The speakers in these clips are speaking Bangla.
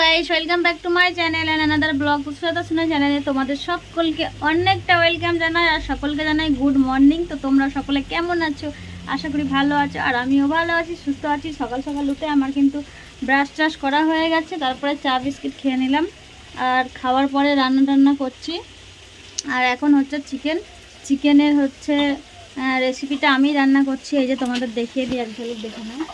Guys welcome back to my channel and another vlog পুষ্পতা শুনে চ্যানেলে তোমাদের সকলকে অনেকটা ওয়েলকাম জানাই আর সকলকে জানাই গুড মর্নিং তো তোমরা সকলে কেমন আছো? আশা করি ভালো আছো আর আমিও ভালো আছি, সুস্থ আছি। সকাল সকাল উঠে আমার কিন্তু ব্রাশ ট্রাশ করা হয়ে গেছে, তারপরে চা, বিস্কিট খেয়ে নিলাম আর খাওয়ার পরে রান্না টান্না করছি। আর এখন হচ্ছে চিকেন চিকেনের হচ্ছে রেসিপিটা আমি রান্না করছি। এই যে তোমাদের দেখিয়ে দিই এক ঝলক দেখে নাও।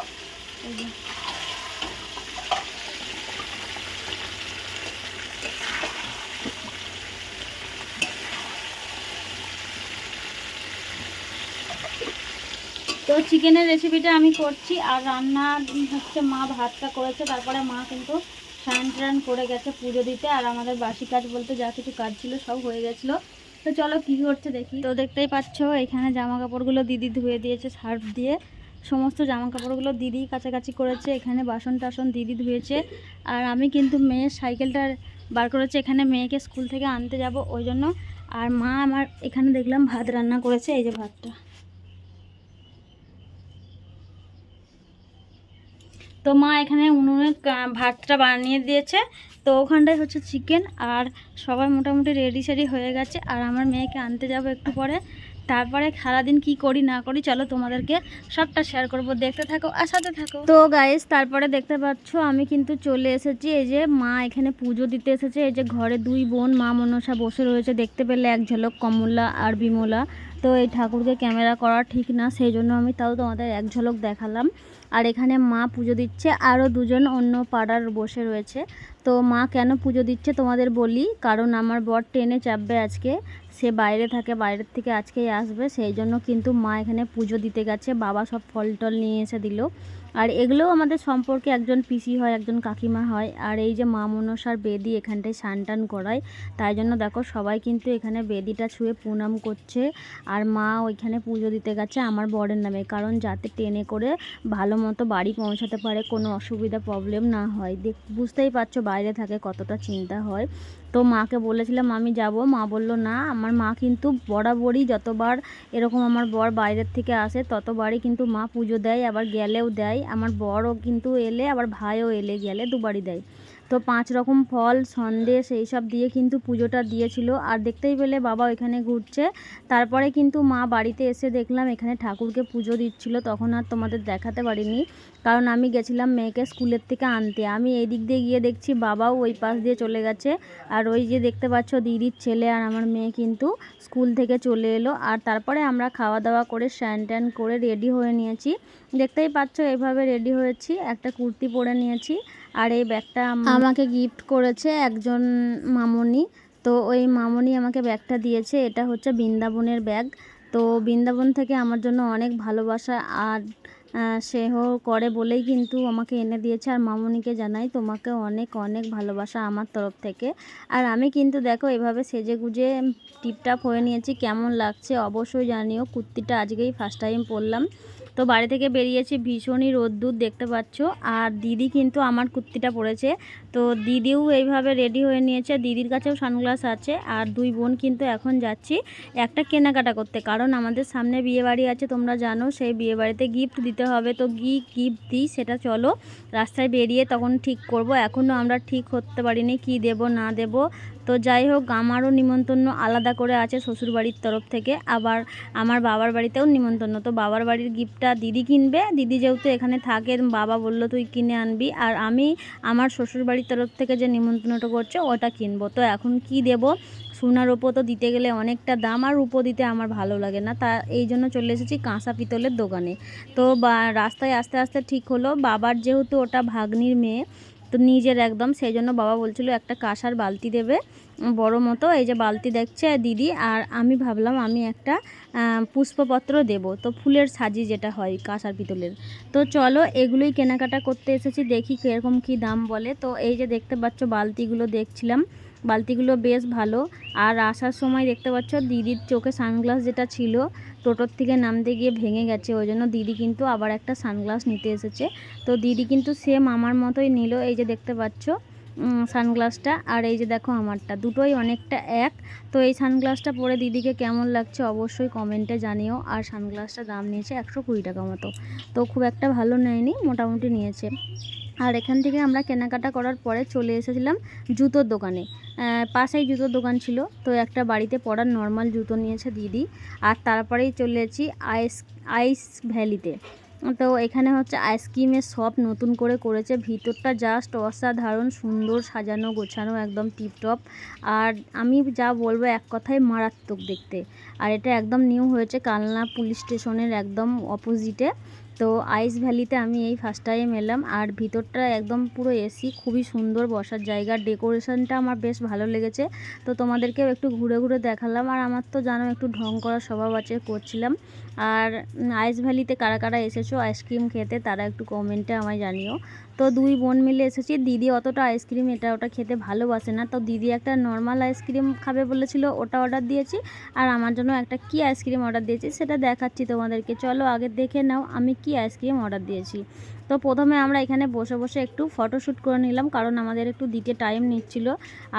তো চিকেনের রেসিপিটা আমি করছি আর রান্না হচ্ছে মা ভাতটা করেছে, তারপরে মা কিন্তু স্নান টান করে গেছে পুজো দিতে আর আমাদের বাসি কাজ বলতে যা কিছু কাজ ছিল সব হয়ে গেছিল। তো চলো কী করছে দেখি। তো দেখতেই পাচ্ছ, এখানে জামা কাপড়গুলো দিদি ধুয়ে দিয়েছে সার্ফ দিয়ে। সমস্ত জামা কাপড়গুলো দিদি কাছাকাছি করেছে, এখানে বাসন টাসন দিদি ধুয়েছে। আর আমি কিন্তু মেয়ের সাইকেলটা বার করেছে, এখানে মেয়েকে স্কুল থেকে আনতে যাব ওই জন্য। আর মা আমার এখানে দেখলাম ভাত রান্না করেছে, এই যে ভাতটা। তো মা এখানে উনুনে ভাতটা বানিয়ে দিয়েছে। তো ওখানটায় হচ্ছে চিকেন আর সবাই মোটামুটি রেডি সেডি হয়ে গেছে। আর আমার মেয়েকে আনতে যাব একটু পরে। তারপরে সারাদিন কি করি না করি, চলো তোমাদেরকে সবটা শেয়ার করব। দেখতে থাকো আর সাথে থাকো। তো গাইস তারপরে দেখতে পাচ্ছ, আমি কিন্তু চলে এসেছি। এই যে মা এখানে পুজো দিতে এসেছে। এই যে ঘরে দুই বোন, মা মনসা বসে রয়েছে। দেখতে পেলে এক ঝলক কমলা আর বিমলা। তো এই ঠাকুরকে ক্যামেরা করা ঠিক না, সেই জন্য আমি তাও তোমাদের এক ঝলক দেখালাম। আর এখানে মা পুজো দিচ্ছে আরও দুজন অন্য পাড়ার বসে রয়েছে। তো মা কেন পুজো দিচ্ছে তোমাদের বলি, কারণ আমার বর ট্রেনে চাপবে আজকে। সে বাইরে থাকে, বাইরের থেকে আজকেই আসবে। সেই জন্য কিন্তু মা এখানে পুজো দিতে গেছে। বাবা সব ফল টল নিয়ে এসে দিল। আর এগুলোও আমাদের সম্পর্কে একজন পিসি হয়, একজন কাকিমা হয়। আর এই যে মা মনসার বেদি এখানটায় টান করায়, তাই জন্য দেখো সবাই কিন্তু এখানে বেদিটা ছুঁয়ে প্রণাম করছে। আর মা ওইখানে পুজো দিতে গেছে আমার বরের নামে। কারণ যাতে ট্রেনে করে ভালো মতো বাড়ি পৌঁছাতে পারে, কোনো অসুবিধা প্রবলেম না হয়। দেখ, বুঝতেই পারছ বাইরে থাকে কতটা চিন্তা হয়। তো মাকে বলেছিলাম আমি যাব। মা বলল, না, আমার মা কিন্তু বরাবরই যতবার এরকম আমার বর বাইরের থেকে আসে, ততবারই কিন্তু মা পুজো দেয়, আবার গেলেও দেয়। আমার বরও কিন্তু এলে, আবার ভাইও এলে গেলে দুবারই দেয়। তো পাঁচ রকম ফল, সন্দেশ এইসব দিয়ে কিন্তু পুজোটা দিয়েছিল। আর দেখতেই পেলে বাবা ওইখানে ঘুরছে। তারপরে কিন্তু মা বাড়িতে এসে দেখলাম এখানে ঠাকুরকে পুজো দিচ্ছিল। তখন আর তোমাদের দেখাতে পারিনি। কারণ আমি গেছিলাম মেয়েকে স্কুলের থেকে আনতে। আমি এই দিক দিয়ে গিয়ে দেখছি বাবাও ওই পাশ দিয়ে চলে গেছে। আর ওই যে দেখতে পাচ্ছ দিদির ছেলে আর আমার মেয়ে কিন্তু স্কুল থেকে চলে এলো। আর তারপরে আমরা খাওয়া দাওয়া করে স্ট্যান্ড ট্যান্ড করে রেডি হয়ে নিয়েছি। দেখতেই পাচ্ছ এইভাবে রেডি হয়েছি। একটা কুর্তি পরে নিয়েছি। আর এই ব্যাগটা আমাকে গিফট করেছে একজন মামনি। তো ওই মামনি আমাকে ব্যাগটা দিয়েছে। এটা হচ্ছে বৃন্দাবনের ব্যাগ। তো বৃন্দাবন থেকে আমার জন্য অনেক ভালোবাসা। আর সেহ করে বলেই কিন্তু আমাকে এনে দিয়েছে। আর মামনিকে জানাই, তোমাকে অনেক অনেক ভালোবাসা আমার তরফ থেকে। আর আমি কিন্তু দেখো, এভাবে সেজে গুজে টিপটাপ হয়ে নিয়েছি। কেমন লাগছে অবশ্যই জানিও। কুর্তিটা আজকেই ফার্স্ট টাইম পরলাম। তো বাড়ি থেকে বেরিয়েছি, ভীষণই রোদ্দুর দেখতে পাচ্ছ। আর দিদি কিন্তু আমার কুর্তিটা পরেছে। তো দিদিও এইভাবে রেডি হয়ে নিয়েছে। দিদির কাছেও সানগ্লাস আছে। আর দুই বোন কিন্তু এখন যাচ্ছি একটা কেনাকাটা করতে। কারণ আমাদের সামনে বিয়ে বাড়ি আছে, তোমরা জানো, সেই বিয়ে বাড়িতে গিফট দিতে হবে। তো গি গিফট দিই সেটা চলো, রাস্তায় বেরিয়ে তখন ঠিক করব। এখনও আমরা ঠিক করতে পারিনি, কি দেব, না দেব। তো যাই হোক, আমারও নিমন্ত্রণ আলাদা করে আছে শ্বশুরবাড়ির তরফ থেকে। আবার আমার বাবার বাড়িতেও নিমন্ত্রণ। তো বাবার বাড়ির গিফটটা দিদি কিনবে। দিদি যেহেতু এখানে থাকে, বাবা বলল, তুই কিনে আনবি। আর আমি আমার শ্বশুরবাড়ির তরফ থেকে যে নিমন্ত্রণটা করছে, ওটা কিনবো। তো এখন কি দেব? সোনার উপো তো দিতে গেলে অনেকটা দাম, আর উপো দিতে আমার ভালো লাগে না। তা এই জন্য চলে এসেছি কাঁসা পিতলের দোকানে। তো বা, রাস্তায় আস্তে আস্তে ঠিক হলো। বাবার যেহেতু ওটা ভাগ্নির মেয়ে তো নিজের একদম, সেই জন্য বাবা বলছিল একটা কাঁসার বালতি দেবে বড় মতো। এই যে বালতি দেখছে দিদি, আর আমি ভাবলাম আমি একটা পুষ্পপত্র দেব। তো ফুলের সাজি যেটা হয় কাঁসার পিতলের। তো চলো এগুলোই কেনাকাটা করতে এসেছি, দেখি কীরকম কী দাম বলে। তো এই যে দেখতে পাচ্ছ বালতিগুলো দেখছিলাম, বালতিগুলো বেশ ভালো। আর আসার সময় দেখতে পাচ্ছ দিদির চোখে সানগ্লাস যেটা ছিল টোটোর থেকে নামতে গিয়ে ভেঙে গেছে, ওই জন্য দিদি কিন্তু আবার একটা সানগ্লাস নিতে এসেছে। তো দিদি কিন্তু সেম আমার মতোই নিল, এই যে দেখতে পাচ্ছ সানগ্লাসটা আর এই যে দেখো আমারটা, দুটোই অনেকটা এক। তো এই সানগ্লাসটা পরে দিদিকে কেমন লাগছে অবশ্যই কমেন্টে জানিও, আর সানগ্লাসটা দাম নিয়েছে একশো কুড়ি টাকা মতো। তো খুব একটা ভালো নেয়নি, মোটামুটি নিয়েছে। আর এখান থেকে আমরা কেনাকাটা করার পরে চলে এসেছিলাম জুতোর দোকানে। পাশেই জুতোর দোকান ছিল, তো একটা বাড়িতে পড়ার নর্মাল জুতো নিয়েছে দিদি। আর তারপরেই চলে এসেছি আইস আইস ভ্যালিতে তো। এখানে হচ্ছে আইসক্রিমের শপ নতুন করে করেছে। ভিতরটা জাস্ট অসাধারণ, সুন্দর সাজানো, গোছানো, একদম টিপটপ আর আমি যা বলব, এক কথায় মারাত্মক দেখতে। আর এটা একদম নিউ হয়েছে কালনা পুলিশ স্টেশনের একদম অপোজিটে তো আইস ভ্যালিতে আমি এই ফার্স্ট টাইম এলাম আর ভিতরটা একদম পুরো এসি খুবই সুন্দর বসার জায়গা। ডেকোরেশনটা আমার বেশ ভালো লেগেছে। তো তোমাদেরকেও একটু ঘুরে ঘুরে দেখালাম আর আমার তো জানো একটু ঢং করার স্বভাব আছে, করছিলাম। আর আইস ভ্যালিতে কারা কারা এসেছ আইসক্রিম খেতে তারা একটু কমেন্টে আমায় জানিও। তো দুই বোন মিলে এসেছি। দিদি অতটা আইসক্রিম এটা ওটা খেতে ভালোবাসে না। তো দিদি একটা নর্মাল আইসক্রিম খাবে বলেছিল, ওটা অর্ডার দিয়েছি। আর আমার জন্য একটা কি আইসক্রিম অর্ডার দিয়েছি সেটা দেখাচ্ছি তোমাদেরকে। চলো আগে দেখে নাও আমি কি আইসক্রিম অর্ডার দিয়েছি। তো প্রথমে আমরা এখানে বসে বসে একটু ফটোশ্যুট করে নিলাম, কারণ আমাদের একটু দিতে টাইম নিচ্ছিল।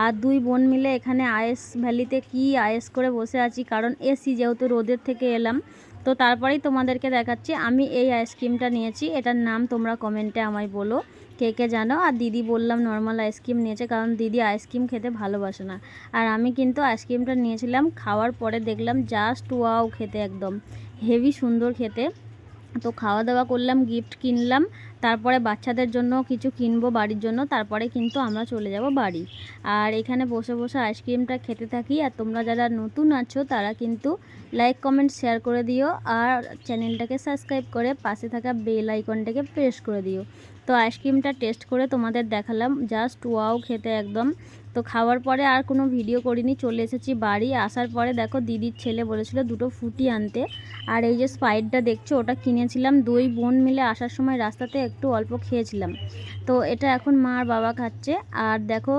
আর দুই বোন মিলে এখানে আইস ভ্যালিতে কি আইস করে বসে আছি, কারণ এসি যেহেতু রোদের থেকে এলাম। তো তারপরেই তোমাদেরকে দেখাচ্ছি, আমি এই আইসক্রিমটা নিয়েছি। এটার নাম তোমরা কমেন্টে আমায় বলো, কে কে জানো? আর দিদি বললাম নর্মাল আইসক্রিম নিয়েছে, কারণ দিদি আইসক্রিম খেতে ভালোবাসে না। আর আমি কিন্তু আইসক্রিমটা নিয়েছিলাম, খাওয়ার পরে দেখলাম জাস্ট ওয়াও খেতে একদম। হেভি সুন্দর খেতে। তো খাওয়া দাওয়া করলাম গিফট কিনলাম। তারপরে বাচ্চাদের জন্য কিছু কিনবো বাড়ির জন্য, তারপরে কিন্তু আমরা চলে যাব বাড়ি। আর এখানে বসে বসে আইসক্রিমটা খেতে থাকি, আর তোমরা যারা নতুন আছো তারা কিন্তু লাইক, কমেন্ট, শেয়ার করে দিও, আর চ্যানেলটাকে সাবস্ক্রাইব করে পাশে থাকা বেল আইকনটাকে প্রেস করে দিও। তো আইসক্রিমটা টেস্ট করে তোমাদের দেখালাম, জাস্ট ওয়াও খেতে একদম। তো খাওয়ার পরে আর কোনো ভিডিও করিনি, চলে এসেছি বাড়ি। আসার পরে দেখো দিদির ছেলে বলেছিল দুটো ফুটি আনতে। আর এই যে স্পাইটটা দেখছ, ওটা কিনেছিলাম। দুই বোন মিলে আসার সময় রাস্তাতে একটু অল্প খেয়েছিলাম। তো এটা এখন মা আর বাবা খাচ্ছে। আর দেখো,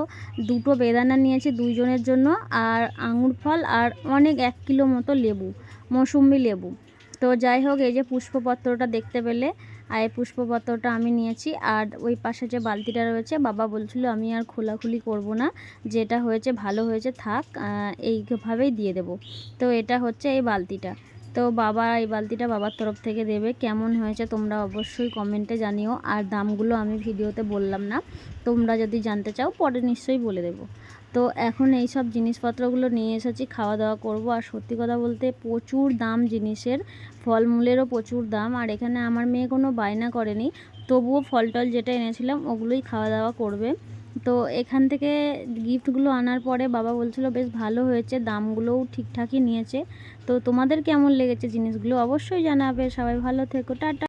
দুটো বেদানা নিয়েছি দুইজনের জন্য। আর আঙুর ফল আর অনেক এক কিলো মতো লেবু, মৌসুম্বি লেবু। তো যাই হোক, এই যে পুষ্পপত্রটা দেখতে পেলে। আর এই পুষ্পপত্রটা আমি নিয়েছি। আর ওই পাশে যে বালতিটা রয়েছে, বাবা বলছিল, আমি আর খোলাখুলি করব না। যেটা হয়েছে, ভালো হয়েছে, থাক এইভাবেই দিয়ে দেব। তো এটা হচ্ছে এই বালতিটা। তো বাবা, এই বালতিটা বাবার তরফ থেকে দেবে। কেমন হয়েছে তোমরা অবশ্যই কমেন্টে জানিও। আর দামগুলো আমি ভিডিওতে বললাম না। তোমরা যদি জানতে চাও, পরে নিশ্চয়ই বলে দেবো। তো এখন এই সব জিনিসপত্রগুলো নিয়ে এসেছি, খাওয়া দাওয়া করব। আর সত্যি কথা বলতে প্রচুর দাম জিনিসের, ফলমূলেরও প্রচুর দাম। আর এখানে আমার মেয়ে কোনো বায়না করেনি। তবুও ফল টল যেটা এনেছিলাম, ওগুলোই খাওয়া দাওয়া করবে। তো এখান থেকে গিফটগুলো আনার পরে বাবা বলছিল, বেশ ভালো হয়েছে, দামগুলোও ঠিকঠাকই নিয়েছে। তো তোমাদের কেমন লেগেছে জিনিসগুলো অবশ্যই জানাবে। সবাই ভালো থেকো, টাটা।